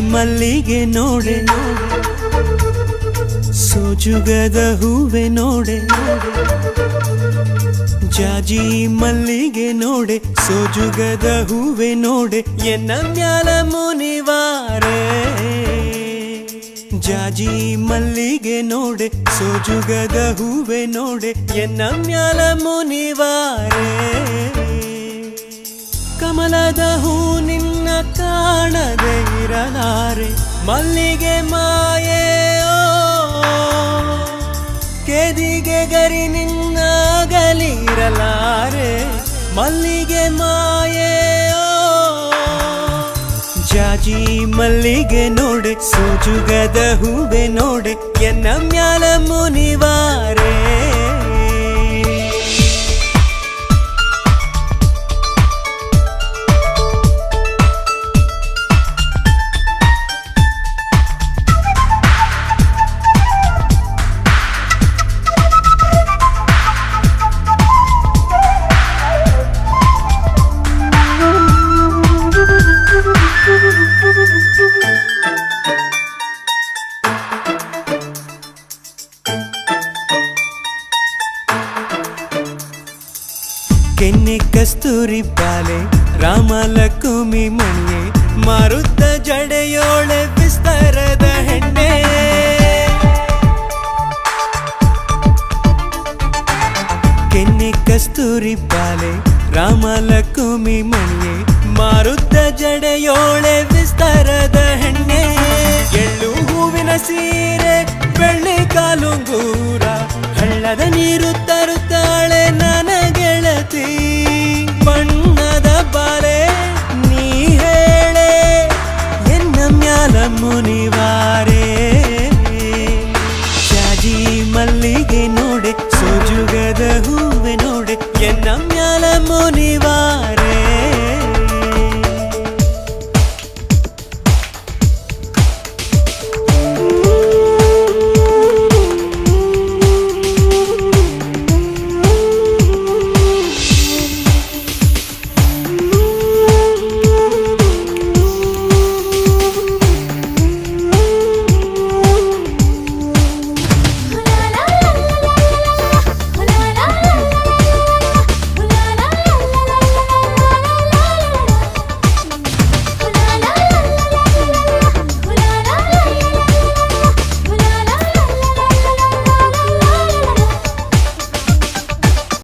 ಮಲ್ಲಿಗೆ ನೋಡೆ. ಸೋಜುಗದ ಹೂವೆ ನೋಡೆ. ಜಾಜಿ ಮಲ್ಲಿಗೆ ನೋಡೆ. ಸೋಜುಗದ ಹೂವೆ ನೋಡೆ. ಎನ್ನ ಮ್ಯಾಲ ಮುನಿವಾರೆ. ಜಾಜಿ ಮಲ್ಲಿಗೆ ನೋಡೆ. ಸೋಜುಗದ ಹೂವೆ ನೋಡೆ. ಎನ್ನ ಮ್ಯಾಲ ಮುನಿವಾರೆ. ಕಮಲದ ಹೂ ನಿನ್ನ ಕಾಣದೆ ಇರಲಾರೆ ಮಲ್ಲಿಗೆ ಮಾಯೆ ಓ. ಕೆದಿಗೆ ಗರಿ ನಿನ್ನ ಅಗಲಿರಲಾರೆ ಮಲ್ಲಿಗೆ ಮಾಯೆ ಓ. ಜಾಜಿ ಮಲ್ಲಿಗೆ ನೋಡೆ ಸೋಜುಗದ ಹೂವೆ ನೋಡೆ ಎನ್ನ ಮ್ಯಾಲ ಮುನಿವಾರೆ ಕಸ್ತೂರಿ ಬಾಲೆ ರಾಮಲಕುಮಿ ಮಣಿಯೆ, ಮಾರುತ ಜಡೆಯೋಳೆ ವಿಸ್ತಾರದ ಹೆಣ್ಣೆ. ಕೆನ್ನೆ ಕಸ್ತೂರಿ ಬಾಲೆ ರಾಮಲಕುಮಿ ಮಣಿಯೆ, ಮಾರುತ ಜಡೆಯೋಳೆ ವಿಸ್ತಾರದ ಹೆಣ್ಣೆ. ಎಳ್ಳು ಹೂವಿನ ಸೀರೆ, ಬೆಳ್ಳಿ ಕಾಲುಂಗೂರ ಹಳ್ಳದ ನೀರು ತರುತ್ತಾಳೆ ಮ್ಯಾಲ ಮುನಿವಾರೆ ಜಾಜಿ ಮಲ್ಲಿಗೆ ನೋಡೆ ಸೋಜುಗದ ಹೂವೆ